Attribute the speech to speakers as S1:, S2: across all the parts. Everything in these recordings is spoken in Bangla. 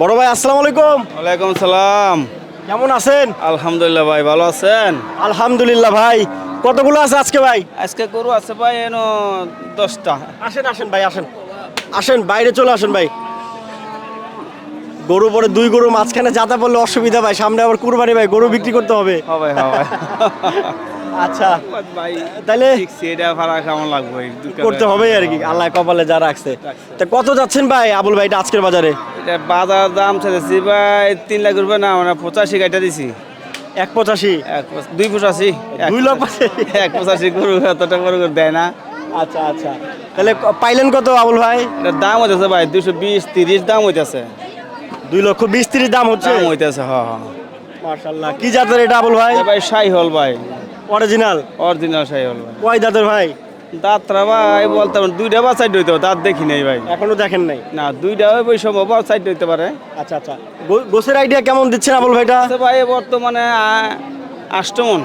S1: বড় ভাই আসসালামু আলাইকুম।
S2: ওয়ালাইকুম সালাম।
S1: কেমন আছেন?
S2: আলহামদুলিল্লাহ ভাই ভালো আছেন?
S1: আলহামদুলিল্লাহ ভাই কতগুলো আছে আজকে ভাই?
S2: আজকে গরু আছে ভাই এনো দশটা।
S1: আসেন আসেন ভাই আসেন। আসেন বাইরে চলে আসেন ভাই। গরু পরে দুই গরু মাঝখানে যাতা পড়লে অসুবিধা ভাই সামনে আবার কুরবানি ভাই গরু বিক্রি করতে হবে।
S2: হবে হবে
S1: আচ্ছা।
S2: ভাই
S1: তাহলে
S2: এটা ভাড়া কেমন লাগবে?
S1: করতে হবে আর কি আল্লাহ কপালে যা রাখছে। তা কত যাচ্ছেন ভাই আবুল ভাই আজকের বাজারে?
S2: এটা বাজার দাম চাইছি ভাই তিন লাখ রুপে না মানে পঁচাশি গাইটা দিছি।
S1: এক পঁচাশি?
S2: এক পঁচ- দুই পঁচাশি।
S1: দুই
S2: পঁচাশি। এক পঁচাশি গরু এতটা গরু দেয় না।
S1: আচ্ছা আচ্ছা। তাহলে ক- পাইলেন কত আবুল ভাই?
S2: এটার দাম হইতেছে ভাই দুশো বিশ তিরিশ দাম হইতেছে।
S1: দুই লক্ষ বিশ তিরিশ দাম হচ্ছে?
S2: দাম হইতেছে হ হ।
S1: মার্শাল্লাহ কি জাতের এটা আবুল ভাই?
S2: ভাই সাই হল ভাই।
S1: অরিজিনাল
S2: অরিজিনাল সাই হল ভাই।
S1: কয় দাঁতের ভাই?
S2: দাঁতরা ভাই বলতে পারেন দুইটা বা সাইড হইতে দাঁত দেখি নাই ভাই।
S1: এখনও দেখেন নাই?
S2: না দুইটা ওই সম্ভব সাইড হইতে পারে।
S1: আচ্ছা আচ্ছা। গো- গোছের আইডিয়া কেমন দিচ্ছেন আবুল ভাইটা?
S2: ভাই বর্তমানে আষ্টমন।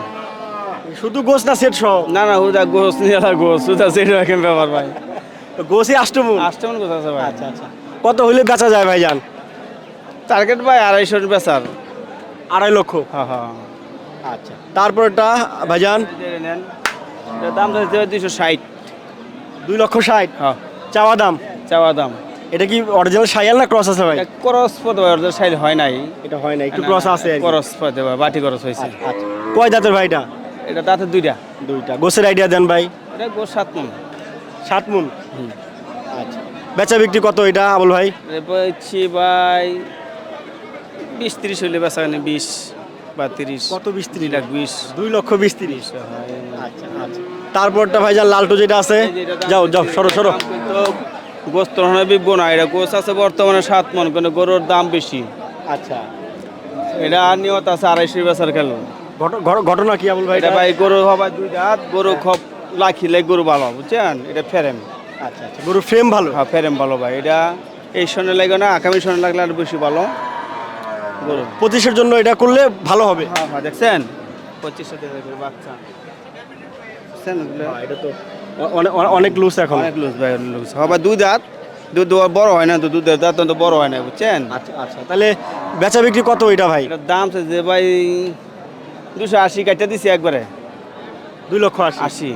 S1: শুধু গোছ না সেট সহ?
S2: না না ওটা গোস নিয়ে গোস ওটা সেটা রাখেন ব্যাপার ভাই।
S1: গোছই আষ্টমুন?
S2: আষ্টমন গোস আছে ভাই।
S1: আচ্ছা আচ্ছা। কত হইলে বেচা যায় ভাই যান
S2: টার্গেট ভাই আড়াইশো বেচার।
S1: আড়াই লক্ষ?
S2: হ্যাঁ হ্যাঁ।
S1: আচ্ছা। তারপরটা ভাইজান
S2: এটার দাম দুইশো ষাট।
S1: দুই লক্ষ ষাট?
S2: হ্যাঁ।
S1: চাওয়া দাম?
S2: চাওয়া দাম।
S1: এটা কি অরিজিনাল সাইয়াল না ক্রস আছে ভাই?
S2: করস পদে ভাই ওদের সাইড হয় নাই।
S1: এটা হয় না একটু ক্রস আছে।
S2: করস ভাই বাটি করস হয়েছে।
S1: আচ্ছা, আচ্ছা। কয় দাঁতের ভাইটা
S2: এটা? দাঁতে দুইটা।
S1: দুইটা। গোছের আইডিয়া দেন ভাই।
S2: এটা গোস সাত মন।
S1: সাত মুন? আচ্ছা। বেচা বিক্রি কত এটা আবুল ভাই?
S2: বলছি ভাই বিশ তিরিশ হইলে বেচা বিশ। বা তিরিশ।
S1: কত বিশ তিরিশ?
S2: লাখ বিশ।
S1: দুই লক্ষ বিশ তিরিশ। আচ্ছা আচ্ছা। তারপরটা ভাইজান লালটু যেটা আছে যাও যাও সরো সরো।
S2: গোস্ত বিকবো না এটা গোস আছে বর্তমানে সাত মন কিন্তু গরুর দাম বেশি।
S1: আচ্ছা।
S2: এটা নিয়ত আছে আড়াইশো বেচার খেলো।
S1: ঘট- ঘট- ঘটনা কি আবুল ভাই?
S2: এটা ভাই গরু হবা দুই হাত গরু খব লাখিলে গরু ভালো বুঝছেন? এটা ফেরেম।
S1: আচ্ছা আচ্ছা। গরুর ফ্রেম ভালো?
S2: হ্যাঁ ফেরেম ভালো ভাই। এটা এই সনে লাগে না আগামী সনে লাগলে আর বেশি ভালো। গরু
S1: পঁচিশের জন্য এটা করলে ভালো হবে।
S2: হ্যাঁ হ্যাঁ দেখছেন? পঁচিশশো বাচ্চা।
S1: এটা তো অনেক অনেক লুজ এখন।
S2: অনেক লুজ ভাই লুজ দাঁত। দুধ বড় হয় না তো দুধের দাঁত তো বড় হয় না বুঝছেন?
S1: আচ্ছা আচ্ছা। তাহলে বেচা বিক্রি কত এটা ভাই?
S2: দাম যে ভাই দুশো আশি কাটতে দিছি একবারে।
S1: দুই লক্ষ আশি।
S2: আশি।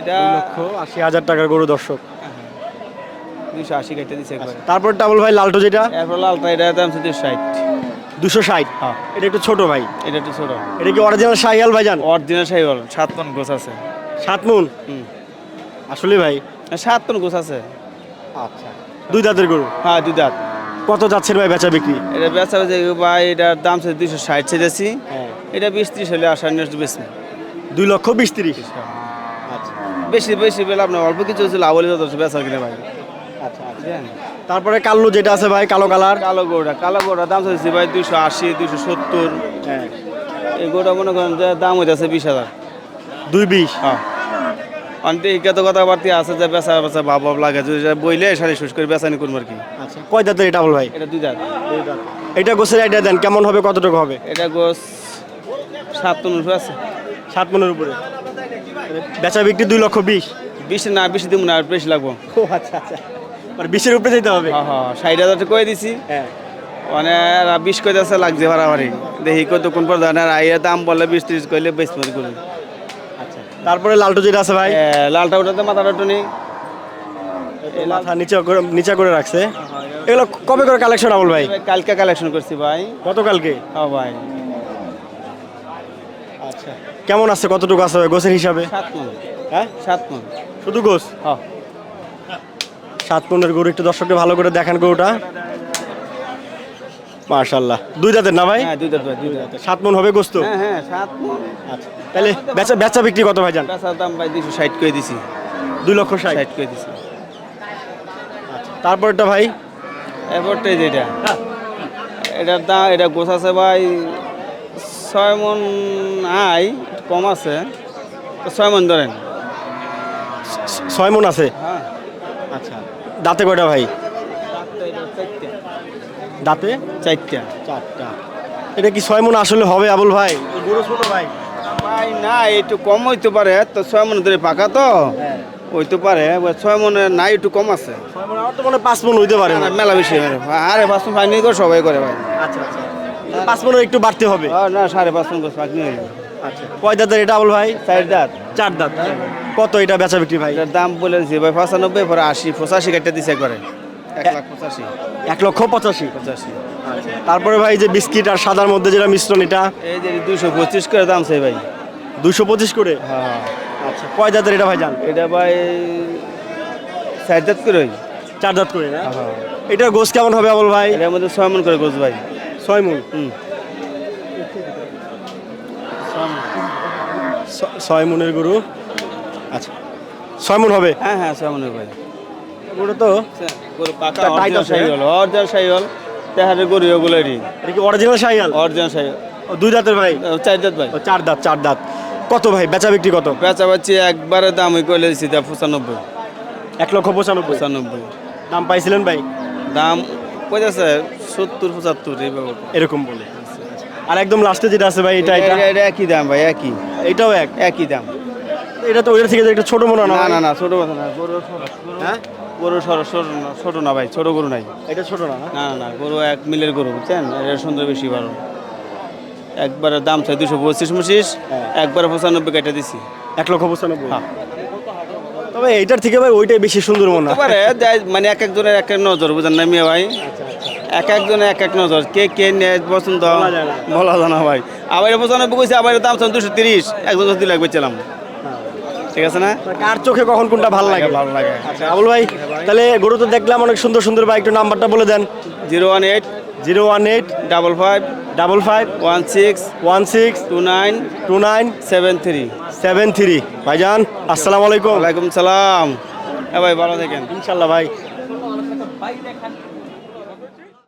S2: এটা
S1: লক্ষ আশি হাজার টাকার গরু দর্শক।
S2: দুশো আশি কাটতে দিছি একবারে।
S1: তারপর ডাবল ভাই লালটু যেটা?
S2: এরপর লালটা এটার দাম হচ্ছে দুশো ষাট।
S1: দুশো ষাট?
S2: হ্যাঁ।
S1: এটা একটু ছোট ভাই।
S2: এটা একটু ছোট।
S1: এটা কি অরিজিনাল শাহিয়াল ভাই জান?
S2: অরিজিনাল সাইবল সাত টন গোছ আছে।
S1: সাত মুন?
S2: হুম।
S1: আসলে ভাই।
S2: সাত টন গোছ আছে।
S1: আচ্ছা। দুই দাঁতের গরু?
S2: হ্যাঁ দুই দাঁত।
S1: কত যাচ্ছেন ভাই বেচা বিক্রি?
S2: এটা বেচা যে ভাই এটার দাম হচ্ছে দুশো ষাট ছেড়েছি
S1: হ্যাঁ।
S2: এটা বিশ ত্রিশ হলে আসার নেক্সট বেশি
S1: দুই লক্ষ বিশ তিরিশ। আচ্ছা।
S2: বেশি বেশি পেলে আপনার অল্প কিছু ছিল আবলি যত বেচা কিনে ভাই।
S1: আচ্ছা আচ্ছা তারপরে কাল্লু যেটা আছে ভাই কালো কালার।
S2: কালো গোড়া কালো গোড়া দাম হচ্ছে ভাই দুশো আশি দুশো সত্তর।
S1: হ্যাঁ।
S2: এই গোটা মনে করেন যে দাম হইতেছে বিশ হাজার।
S1: দুই বিশ?
S2: হ্যাঁ। কত কথাবার্তা আছে যে বেচা বেচা ভাব ভাব লাগে। যদি বইলে সারি শেষ করে বেচানি করব আর কি।
S1: আচ্ছা কয় দাঁতের এটা বল ভাই?
S2: এটা দুই দাঁত।
S1: এটা গোছের আইডিয়া দেন কেমন হবে কতটুকু হবে?
S2: এটা গোস সাত টন উপরে আছে।
S1: সাত মনের উপরে। বেচা বিক্রি দুই লক্ষ বিশ?
S2: বিশ না বেশি দিব না আর বেশি লাগবো।
S1: ও আচ্ছা আচ্ছা। মানে বিশের উপরে যেতে হবে।
S2: হ্যাঁ হ্যাঁ ষাট হাজার কয়ে দিছি।
S1: হ্যাঁ।
S2: মানে বিশ কয়ে যাচ্ছে লাগছে ভাড়াভাড়ি দেখি কত কোন পর ধরনের আইয়ের দাম বললে বিশ ত্রিশ কইলে বেশ মনে করুন
S1: আচ্ছা তারপরে লালটু যেটা আছে ভাই?
S2: লালটা ওটাতে মাথাটা টনি
S1: এই মাথা নিচে করে নিচে করে রাখছে। এগুলো কবে করে কালেকশন আমল ভাই?
S2: কালকে কালেকশন করছি ভাই।
S1: গতকালকে?
S2: হ্যাঁ ভাই।
S1: আচ্ছা কেমন আছে? কতটুকু আছে গোছের হিসাবে?
S2: সাত মন।
S1: হ্যাঁ?
S2: সাত মন।
S1: শুধু গোছ?
S2: হ্যাঁ।
S1: সাত পনেরো গরু একটু দর্শককে ভালো করে দেখান গরুটা। মার্শাল্লাহ দুই দাঁতের না ভাই?
S2: হ্যাঁ
S1: সাত মন হবে গোস্ত?
S2: হ্যাঁ হ্যাঁ মন
S1: আচ্ছা তাহলে বেচা বেচা বিক্রি কত ভাই জান?
S2: দাম ভাই দুশো ষাট করে দিছি।
S1: দুই লক্ষ ষাট।
S2: ষাট করে দিছি।
S1: তারপরটা ভাই?
S2: এরপরটাই যেটা এটার দাম এটা গোছ আছে ভাই ছয় মন আই কম আছে। ছয় মন ধরেন।
S1: ছয় মন আছে?
S2: হ্যাঁ।
S1: আচ্ছা। দাঁতে কয়টা ভাই? দাঁতে
S2: চারটা।
S1: চারটা। এটা কি ছয় মন আসলে হবে আবুল ভাই? গরু ছোট ভাই।
S2: ভাই না একটু কম হইতে পারে তো ছয় মন ধরে পাকা তো। হইতে পারে ছয় মনে নাই একটু কম আছে।
S1: আমার তো মনে পাঁচ মণ হইতে পারে না।
S2: মেলা বেশি। আরে পাঁচ মন ফাইনি করে সবাই করে ভাই।
S1: আচ্ছা আচ্ছা। পাঁচ মণের একটু বাড়তে হবে।
S2: না সাড়ে পাঁচ মন করে ফাইনি
S1: আচ্ছা কয় দাঁতের এটা আবুল ভাই?
S2: চার দাঁত।
S1: চার দাঁত। কত এটা বেচা বিক্রি ভাই?
S2: এটার দাম বলে দিছি ভাই পঁচানব্বই পরে আশি পঁচাশি কেটে দিছে একবারে এক লাখ পঁচাশি।
S1: এক লক্ষ পঁচাশি।
S2: পঁচাশি।
S1: তারপরে ভাই যে বিস্কিট আর সাদার মধ্যে যেটা মিশ্রণ এটা?
S2: এই যে দুশো পঁচিশ করে দাম চাই ভাই।
S1: দুশো পঁচিশ করে?
S2: হ্যাঁ
S1: আচ্ছা কয় দাঁতের এটা ভাই জান?
S2: এটা ভাই চার দাঁত করে।
S1: চার দাঁত করে না?
S2: হ্যাঁ
S1: গোস কেমন হবে আবুল ভাই?
S2: এটার মধ্যে ছয় মন করে গোছ ভাই।
S1: ছয় মন?
S2: হুম।
S1: ছয় মনের গরু। আচ্ছা। ছয় মন হবে?
S2: হ্যাঁ হ্যাঁ ছয় মনের ভাই।
S1: গরু তো।
S2: গরু পাকা
S1: তা টাইট
S2: অরিজিনাল
S1: আছে,
S2: শাহিওয়াল অরিজিনাল শাহিওয়াল তেহারে গরু ওগুলোরই
S1: এটা কি অরিজিনাল শাহিয়াল
S2: অরিজিনাল
S1: ও, দুই দাঁতের ভাই?
S2: চার দাঁত ভাই।
S1: চার দাঁত চার দাঁত। কত ভাই? বেচা বিক্রি কত?
S2: বেচা বাচ্চি একবারে দাম ওই কইলে দিছি তা পঁচানব্বই।
S1: এক লক্ষ পঁচানব্বই।
S2: পঁচানব্বই।
S1: দাম পাইছিলেন ভাই?
S2: দাম কইতাছে সত্তর পঁচাত্তর
S1: এরকম বলে। আর একদম লাস্টে যেটা আছে ভাই এটা? এটা
S2: একই দাম ভাই একই।
S1: এটাও এক?
S2: একই দাম।
S1: এটা তো ওইটা থেকে একটা ছোট মনে না
S2: না? না ছোট কথা না গরু
S1: হ্যাঁ?
S2: গরু সরো ছোট না ছোট না ভাই ছোট গরু নাই।
S1: এটা ছোট না না?
S2: না গরু এক মিলের গরু বুঝছেন? এটা সুন্দর বেশি ভালো একবারে দাম চাই দুশো পঁচিশ পঁচিশ
S1: হ্যাঁ।
S2: একবারে পঁচানব্বই কেটে দিছি।
S1: এক লক্ষ পঁচানব্বই।
S2: হ্যাঁ।
S1: তবে এইটার থেকে ভাই ওইটাই বেশি সুন্দর মনে হয়।
S2: মানে এক একজনের এক এক নজর বুঝেন না মিয়া ভাই? এক একজনের এক এক নজর। কে কে নেয় পছন্দ?
S1: বলা যায় না।
S2: বলা যায় না ভাই। আবার পঁচানব্বই কইছে আবার দাম দুশো তিরিশ একজন যদি লাগবে ছিলাম ঠিক আছে না?
S1: কার চোখে কখন কোনটা ভালো লাগে?
S2: ভালো লাগে।
S1: আচ্ছা আবুল ভাই তাহলে গরু তো দেখলাম অনেক সুন্দর সুন্দর ভাই একটু নাম্বারটা বলে দেন।
S2: Zero one eight
S1: zero one eight
S2: double five
S1: double five
S2: one six
S1: one six
S2: two nine
S1: two nine
S2: seven three.
S1: Seven three. ভাইজান আসসালামু আলাইকুম।
S2: ওয়ালাইকুম সালাম। হ্যাঁ ভাই ভালো থাকেন।
S1: ইনশাল্লাহ ভাই।